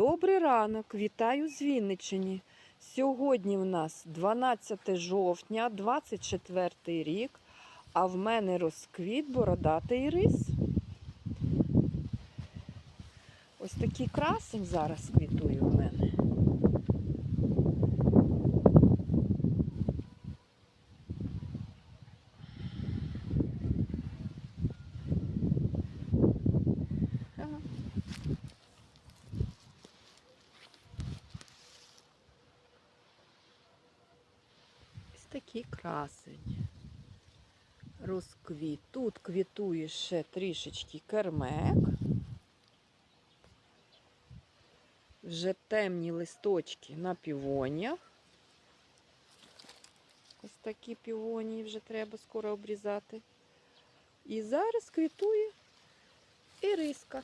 Добрий ранок, вітаю з Вінниччині. Сьогодні в нас 12 жовтня, 24 рік, а в мене розквіт бородатий рис. Ось такий красень зараз квітує в мене. Такий красень. Розквіт. Тут квітує ще трішечки кермек. Вже темні листочки на півонях. Ось такі півонії вже треба скоро обрізати. І зараз квітує іриска.